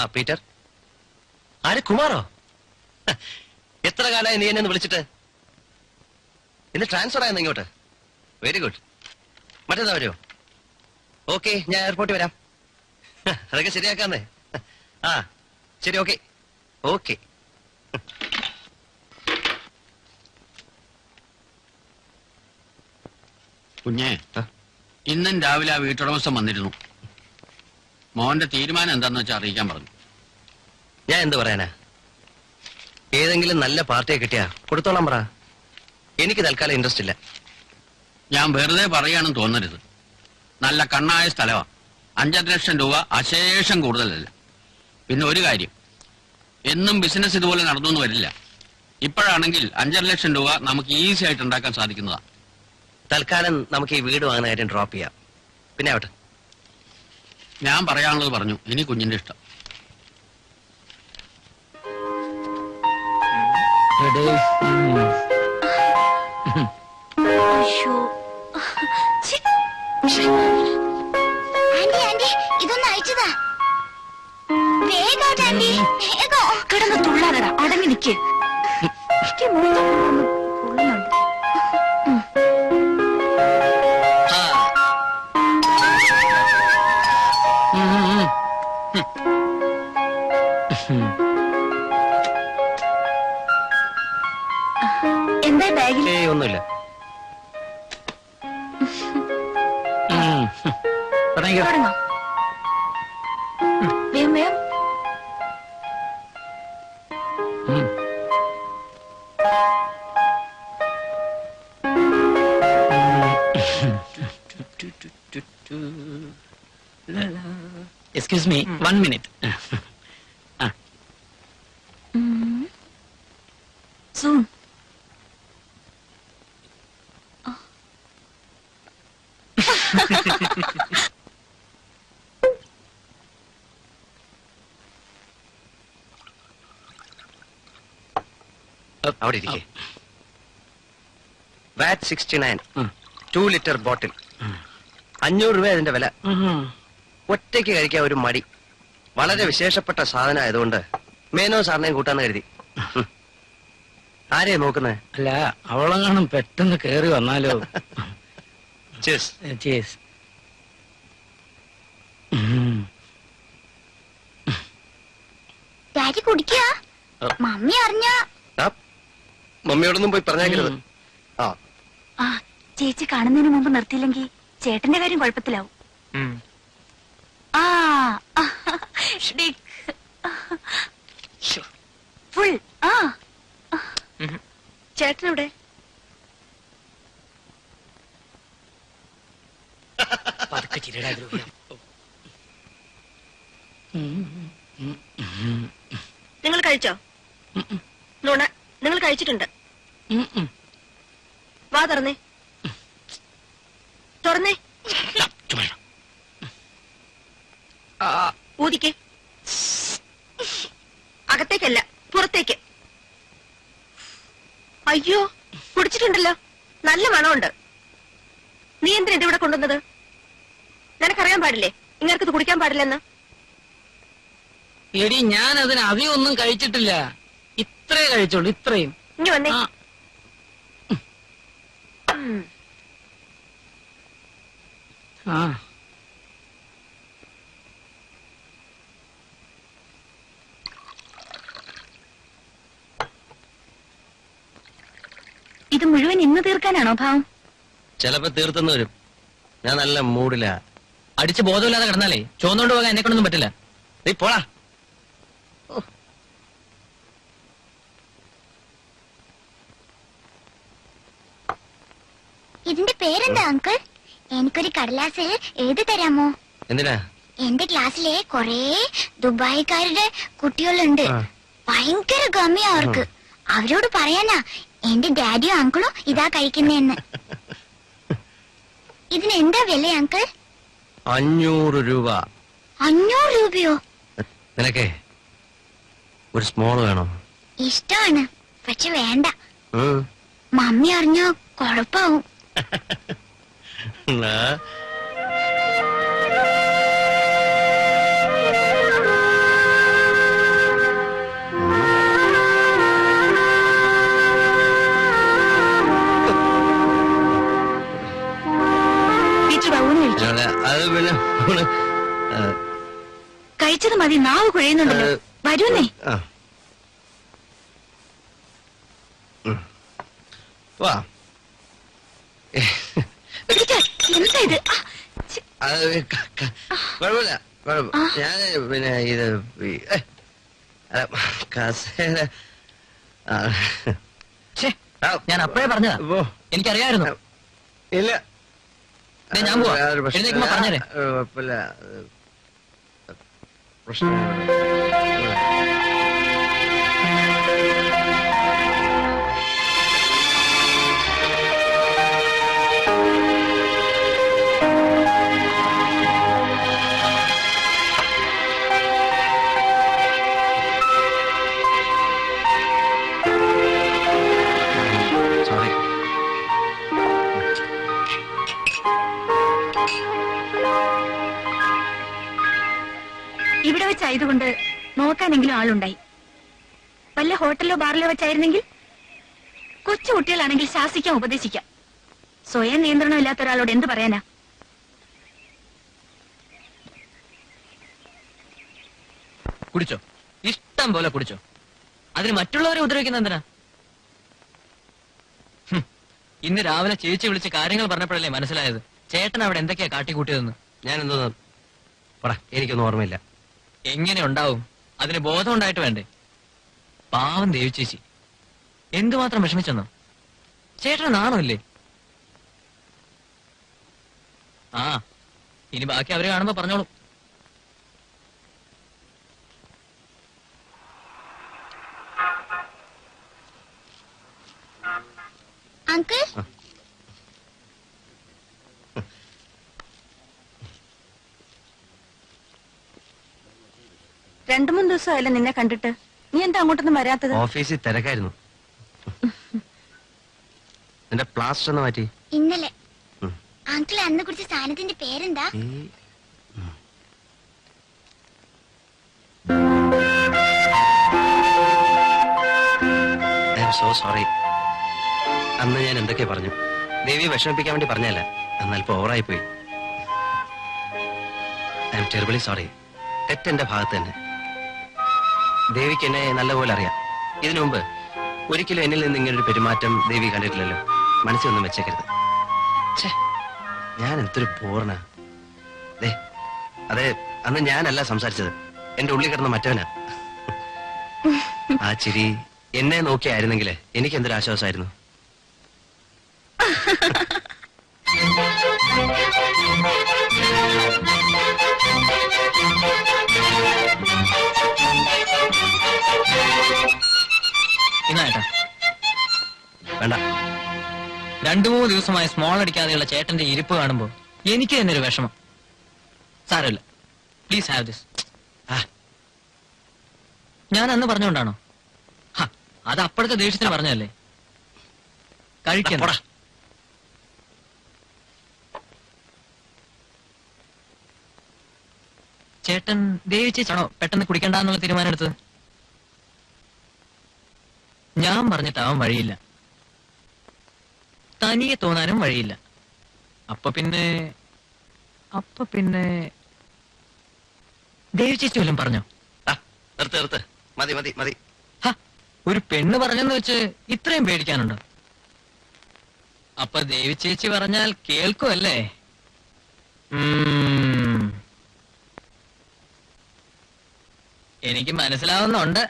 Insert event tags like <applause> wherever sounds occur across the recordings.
ആ പീറ്റർ. ആര്? കുമാറോ? എത്ര കാലമായി നീ എന്നെ വിളിച്ചിട്ട്? ഇന്ന് ട്രാൻസ്ഫർ ആയെന്ന് ഇങ്ങോട്ട്? വെരി ഗുഡ് മറ്റേതാ വരുമോ ഓക്കെ ഞാൻ എയർപോർട്ടിൽ വരാം. അതൊക്കെ ശരിയാക്കാന്നേ. ആ ശരി ഓക്കെ ഓക്കെ കുഞ്ഞേ? ഇന്നും രാവിലെ ആ വീട്ടുടമസ്ഥൻ വന്നിരുന്നു. മോന്റെ തീരുമാനം എന്താന്ന് വെച്ചാൽ അറിയിക്കാൻ പറഞ്ഞു. ഞാൻ എന്ത് പറയാനാ? ഏതെങ്കിലും നല്ല പാർട്ടിയെ കിട്ടിയാ കൊടുത്തോളാം പറ. എനിക്ക് തൽക്കാലം ഇൻട്രസ്റ്റ് ഇല്ല. ഞാൻ വെറുതെ പറയാണെന്ന് തോന്നരുത്. നല്ല കണ്ണായ സ്ഥലമാ അഞ്ചര ലക്ഷം രൂപ അശേഷം കൂടുതലല്ല. പിന്നെ ഒരു കാര്യം. എന്നും ബിസിനസ് ഇതുപോലെ നടന്നു വരില്ല. ഇപ്പോഴാണെങ്കിൽ അഞ്ചര ലക്ഷം രൂപ നമുക്ക് ഈസി ആയിട്ട് ഉണ്ടാക്കാൻ സാധിക്കുന്നതാ. തൽക്കാലം നമുക്ക് ഈ വീട് വാങ്ങുന്ന കാര്യം ഡ്രോപ്പ് ചെയ്യാം. പിന്നെ ആവട്ടെ. ഞാൻ പറയാനുള്ളത് പറഞ്ഞു. ഇനി കുഞ്ഞിന്റെ ഇഷ്ടം. അയ്യോ. ഛി. ആന്റി ആന്റി ഇതൊന്ന് അയച്ചതാ. വേഗം ആന്റി വേഗം. കിടന്ന് തുള്ളാതടാ അടങ്ങി നിക്ക്. ബാഗിൽ ഏയ് ഒന്നുമില്ല തുടങ്ങാം വേഗം വേഗം എക്സ്ക്യൂസ് മീ വൺ മിനിറ്റ് അവിടെ ഇരിക്കേ. VAT sixty nine two litre bottle അഞ്ഞൂറ് രൂപ അതിന്റെ വില. ഒറ്റയ്ക്ക് കഴിക്കാൻ ഒരു മടി. വളരെ വിശേഷപ്പെട്ട സാധനം ആയതുകൊണ്ട് മേനോ സാറിനെയും കൂട്ടാന്ന് കരുതി. ആരെയാ നോക്കുന്നത് അല്ല അവളെങ്ങാനും പെട്ടെന്ന് കേറി വന്നാലോ? ചേസ് ചേസ് ഡാഡി കുടിക്കുക മമ്മി അറിഞ്ഞ മമ്മിയോടൊന്നും പോയി പറഞ്ഞേക്കരുത്. ആ. ആ ചേച്ചി കാണുന്നതിന് മുമ്പ് നിർത്തിയില്ലെങ്കിൽ ചേട്ടന്റെ കാര്യം കുഴപ്പത്തിലാവും. ആ ഫുൾ ആ. ചേട്ടനെവിടെ? നിങ്ങൾ കഴിച്ചോ? നുണ നിങ്ങൾ കഴിച്ചിട്ടുണ്ട്. വാ തുറന്നേ. തുറന്നേ. ഊതിക്കേ. അകത്തേക്കല്ല പുറത്തേക്ക്. അയ്യോ കുടിച്ചിട്ടുണ്ടല്ലോ. നല്ല മണമുണ്ട്. നീ എന്തിനാ ഇത് ഇവിടെ കൊണ്ടുവന്നത്? നിനക്കറിയാൻ പാടില്ലേ? ഇങ്ങനക്ക് ഇത് കുടിക്കാൻ പാടില്ലെന്ന്. എടി ഞാൻ അതിന് അധികമൊന്നും കഴിച്ചിട്ടില്ല. ഇത്രേ കഴിച്ചോളൂ ഇത്രയും. ഇനി വന്നേ. ആ. ഇത് മുഴുവൻ ഇന്ന് തീർക്കാനാണോ ഭാവം? ചിലപ്പോ തീർത്തെന്ന് വരും. ഞാൻ നല്ല മൂഡിലാ. അടിച്ച് ബോധമില്ലാതെ കിടന്നാലേ ചോന്നോണ്ട് പോകാൻ എന്നെ കൊണ്ടൊന്നും പറ്റില്ല. നീ പോടാ. പേരെന്താ അങ്കിൾ എനിക്കൊരു കടലാസ് എഴുതി തരാമോ? എന്തിനാ? എന്റെ ക്ലാസ്സിലെ കൊറേ ദുബായിക്കാരുടെ കുട്ടികളുണ്ട്. ഭയങ്കര ഗമ്യ അവർക്ക്. അവരോട് പറയാനാ എന്റെ ഡാഡിയും അങ്കിളും ഇതാ കഴിക്കുന്നേന്ന്. <laughs> ഇതിന് എന്താ വില അങ്കിൾ അഞ്ഞൂറ് രൂപ. അഞ്ഞൂറ് രൂപയോ? നിനക്കേ ഒരു സ്മോൾ വേണോ? ഇഷ്ടമാണ് പക്ഷെ വേണ്ട. മമ്മി അറിഞ്ഞോ കൊഴപ്പാവും. അത് പിന്നെ ഊണ്, ആ, കഴിച്ചത് മതി നാവ് കുഴയുന്നുണ്ടല്ലോ. ഏ, വരുന്നേ. ആ. വാ. <laughs> അത് കുഴപ്പമില്ല കുഴപ്പം. ഞാൻ പിന്നെ ഇത് കസേര. ഞാൻ അപ്പഴേ പറഞ്ഞതാ. എനിക്കറിയായിരുന്നു. ഇല്ല. ഞാൻ പോവാ. പറഞ്ഞേ പ്രശ്നം- നോക്കാനെങ്കിലും ആളുണ്ടായി. വല്ല ഹോട്ടലിലോ ബാറിലോ വെച്ചായിരുന്നെങ്കിൽ കൊച്ചു കുട്ടികളാണെങ്കിൽ ശാസിക്കാം ഉപദേശിക്കാം. സ്വയം നിയന്ത്രണം ഇല്ലാത്ത ഒരാളോട് എന്ത് പറയാനാ? കുടിച്ചോ? ഇഷ്ടം പോലെ കുടിച്ചോ? അതിന് മറ്റുള്ളവരെ ഉപദ്രവിക്കുന്ന എന്തിനാ? ഇന്ന് രാവിലെ ചേച്ചി വിളിച്ച് കാര്യങ്ങൾ പറഞ്ഞപ്പോഴല്ലേ മനസ്സിലായത്. ചേട്ടൻ അവിടെ എന്തൊക്കെയാ കാട്ടിക്കൂട്ടിയതെന്ന്? ഞാൻ എന്തോന്ന് പറ എനിക്കൊന്നും ഓർമ്മയില്ല. എങ്ങനെ ഉണ്ടാവും? അതിന് ബോധം ഉണ്ടായിട്ട് വേണ്ടേ? പാവം ദേവി ചേച്ചി. എന്തുമാത്രം വിഷമിച്ചെന്നോ? ചേട്ടന് നാണമില്ലേ? ആ ഇനി ബാക്കി അവരെ കാണുമ്പോ പറഞ്ഞോളൂ. അങ്കിൾ? രണ്ടു മൂന്ന് ദിവസമായല്ലോ നിന്നെ കണ്ടിട്ട്. നീ എന്താ അങ്ങോട്ടൊന്നും വരാത്തത്? ഓഫീസിൽ തിരക്കായിരുന്നു. നിന്റെ പ്ലാസ്റ്റർ ഒന്ന് മാറ്റി. ഇന്നലെ. അങ്കിൾ അന്ന് കുറിച്ച സാധനത്തിന്റെ പേരെന്താ? Am so sorry. അന്ന് ഞാൻ എന്തൊക്കെ പറഞ്ഞു. ദേവി വിഷമിപ്പിക്കാൻ വേണ്ടി പറഞ്ഞല്ല എന്നാൽ ഓവറായി പോയി. I'm terribly sorry. തെറ്റെന്റെ ഭാഗത്ത് തന്നെ. ദേവിക്ക് എന്നെ നല്ലപോലെ അറിയാം. ഇതിനു മുമ്പ് ഒരിക്കലും എന്നിൽ നിന്ന് ഇങ്ങനൊരു പെരുമാറ്റം ദേവി കണ്ടിട്ടില്ലല്ലോ. മനസ്സിലൊന്നും വെച്ചേക്കരുത്. ഛേ ഞാൻ എന്തൊരു പൂർണ ദേ അതെ അന്ന് ഞാനല്ല സംസാരിച്ചത്. എന്റെ ഉള്ളിൽ കിടന്ന മറ്റവനാ. ആ ചിരി എന്നെ നോക്കിയായിരുന്നെങ്കിൽ എനിക്ക് എന്തൊരു ആശ്വാസമായിരുന്നു? രണ്ടു മൂന്ന് ദിവസമായി സ്മോൾ അടിക്കാതെയുള്ള ചേട്ടന്റെ ഇരിപ്പ് കാണുമ്പോൾ എനിക്ക് തന്നെ ഒരു വിഷമം. സാരമില്ല. പ്ലീസ് ഹാവ് ദിസ് ഞാൻ അന്ന് പറഞ്ഞുകൊണ്ടാണോ ഹ, അത് അപ്പോഴത്തെ ദേഷ്യത്തിന് പറഞ്ഞല്ലേ കഴിക്കണം പോടാ. ചേട്ടൻ ദേവിച്ചേച്ചാണോ പെട്ടെന്ന് കുടിക്കണ്ടെന്നുള്ള തീരുമാനം എടുത്തത്? ഞാൻ പറഞ്ഞിട്ടാവാൻ വഴിയില്ല. തനിയെ തോന്നാനും വഴിയില്ല. അപ്പൊ പിന്നെ അപ്പൊ പിന്നെ ദേവി ചേച്ചി വല്ലതും പറഞ്ഞോ? നിർത്ത് നിർത്ത്. മതി മതി മതി. ഒരു പെണ്ണ് പറഞ്ഞെന്ന് വെച്ച് ഇത്രയും പേടിക്കാനുണ്ടോ? അപ്പൊ ദേവി ചേച്ചി പറഞ്ഞാൽ കേൾക്കുമല്ലേ എനിക്ക് മനസ്സിലാവുന്നുണ്ട്.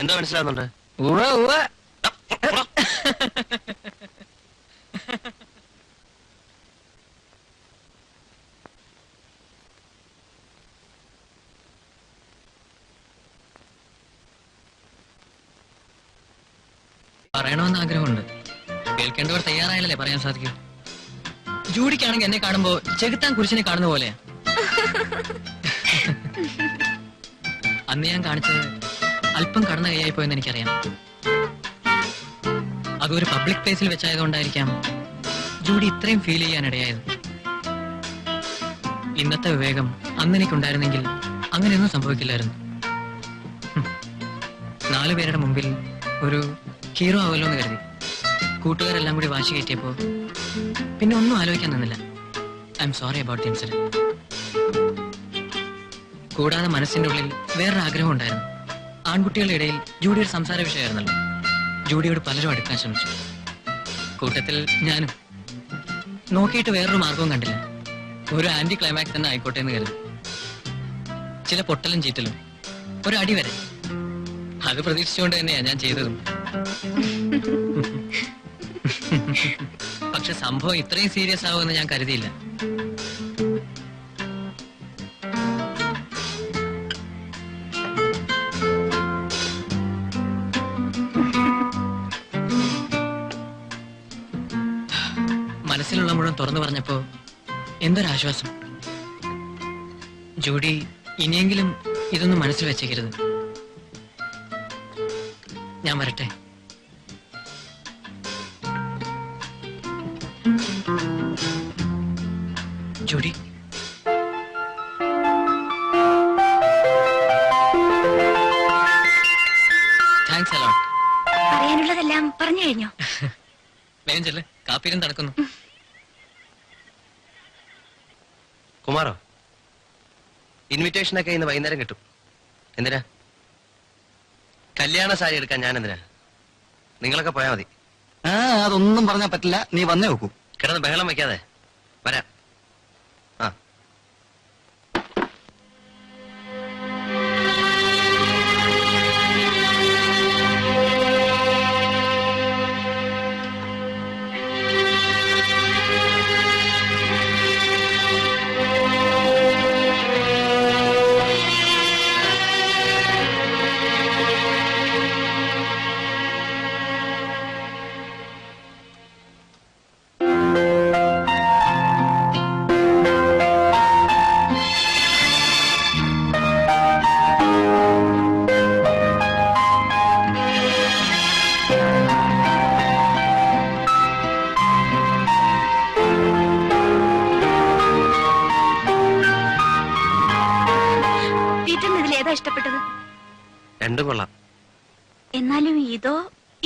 എന്താ മനസ്സിലാവുന്നുണ്ട്? ഉവ്വ ഉവ്വ ആ, പോടാ. പറയണമെന്ന് ആഗ്രഹമുണ്ട്. കേൾക്കേണ്ടവർ തയ്യാറായാലല്ലേ പറയാൻ സാധിക്കൂ? ജൂഡിക്കാണെങ്കിൽ എന്നെ കാണുമ്പോ ചെകുത്താൻ കുരിശിനെ കാണുന്ന പോലെ. അന്ന് ഞാൻ കാണിച്ചത് അല്പം കടന്ന കൈയായി പോയെന്ന് എനിക്കറിയാം. അതൊരു പബ്ലിക് പ്ലേസിൽ വെച്ചായതുകൊണ്ടായിരിക്കാം ജൂഡി ഇത്രയും ഫീൽ ചെയ്യാൻ ഇടയായത് ഇന്നത്തെ വിവേകം അന്ന് എനിക്കുണ്ടായിരുന്നെങ്കിൽ അങ്ങനെയൊന്നും സംഭവിക്കില്ലായിരുന്നു. ഹും. നാലു പേരുടെ മുമ്പിൽ ഒരു ഹീറോ ആവല്ലോ എന്ന് കരുതി. കൂട്ടുകാരെല്ലാം കൂടി വാശി കയറ്റിയപ്പോ പിന്നെ ഒന്നും ആലോചിക്കാൻ നിന്നില്ല. I'm sorry about the incident കൂടാതെ മനസ്സിന്റെ ഉള്ളിൽ വേറൊരു ആഗ്രഹം ഉണ്ടായിരുന്നു. ആൺകുട്ടികളുടെ ഇടയിൽ ജൂഡിയുടെ സംസാര വിഷയമായിരുന്നല്ലോ. ജൂഡിയോട് പലരും അടുക്കാൻ ശ്രമിച്ചു. കൂട്ടത്തിൽ ഞാനും നോക്കിയിട്ട് വേറൊരു മാർഗവും കണ്ടില്ല. ഒരു ആന്റി ക്ലൈമാക്സ് തന്നെ ആയിക്കോട്ടെ എന്ന് കരുതി. ചില പൊട്ടലും ചീറ്റലും. ഒരു അടി വരെ. അത് പ്രതീക്ഷിച്ചുകൊണ്ട് തന്നെയാണ് ഞാൻ ചെയ്തതും. പക്ഷെ സംഭവം ഇത്രയും സീരിയസ് ആവുമെന്ന് ഞാൻ കരുതിയില്ല. മനസ്സിലുള്ള മുഴുവൻ തുറന്നു പറഞ്ഞപ്പോ എന്തൊരാശ്വാസം. ജൂഡി ഇനിയെങ്കിലും ഇതൊന്നും മനസ്സിൽ വെച്ചേക്കരുത്. ഞാൻ വരട്ടെ. ജൂഡി. താങ്ക്സ് അലോട്ട് പറയാനുള്ളതെല്ലാം പറഞ്ഞു കഴിഞ്ഞോ? <laughs> വേഗം ചെല്ല്. കാപ്പീരും നടക്കുന്നു കുമാറോ ഇൻവിറ്റേഷനൊക്കെ ഇന്ന് വൈകുന്നേരം കിട്ടും. എന്തിനാ? കല്യാണ സാരി എടുക്കാൻ ഞാൻ എന്തിനാ നിങ്ങളൊക്കെ പോയാ മതി. ആ അതൊന്നും പറഞ്ഞാ പറ്റില്ല. നീ വന്നേ നോക്കൂ കിടന്ന് ബഹളം വെക്കാതെ. വരാം.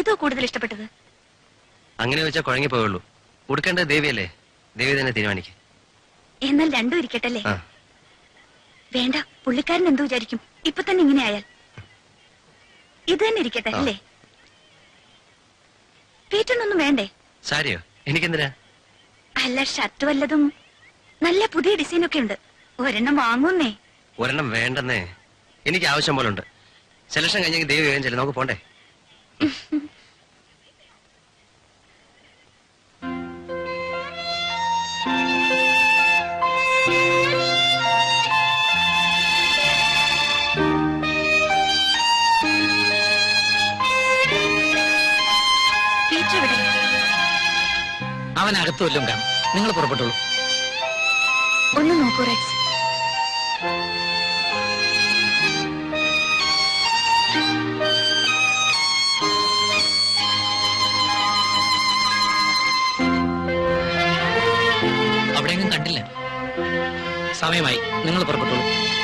ഇതോ കൂടുതൽ ഇഷ്ടപ്പെട്ടത്? അങ്ങനെ വെച്ചാൽ കുഴങ്ങി പോയുള്ളൂ കൊടുക്കേണ്ടത് ദേവിയല്ലേ? ദേവി തന്നെ തീരുമാനിക്കും. എന്നാൽ രണ്ടും ഇരിക്കട്ടല്ലേ? ആ. വേണ്ട പുള്ളിക്കാരൻ എന്തു വിചാരിക്കും. ഇപ്പൊ തന്നെ ഇങ്ങനെ ആയാൽ. ഇത് തന്നെ ഇരിക്കട്ടെ ആ. അല്ലേ? വീട്ടിനൊന്നും വേണ്ടേ? സാരിയോ? എനിക്കെന്തിനാ? അല്ല ഷർട്ട് വല്ലതും. നല്ല പുതിയ ഡിസൈൻ ഒക്കെ ഉണ്ട്. ഒരെണ്ണം വാങ്ങുന്നേ. ഒരെണ്ണം വേണ്ടെന്നേ. എനിക്ക് ആവശ്യം പോലെ ഉണ്ട് സെലക്ഷൻ കഴിഞ്ഞെങ്കിൽ ദേവി വേഗം ചെല്ലാം. നമുക്ക് പോണ്ടേ? അകത്തു കാണും. നിങ്ങൾ പുറപ്പെട്ടുള്ളൂ ഒന്ന് നോക്കൂ റെക്സ്. സമയമായി. നിങ്ങൾ പുറപ്പെട്ടോളൂ.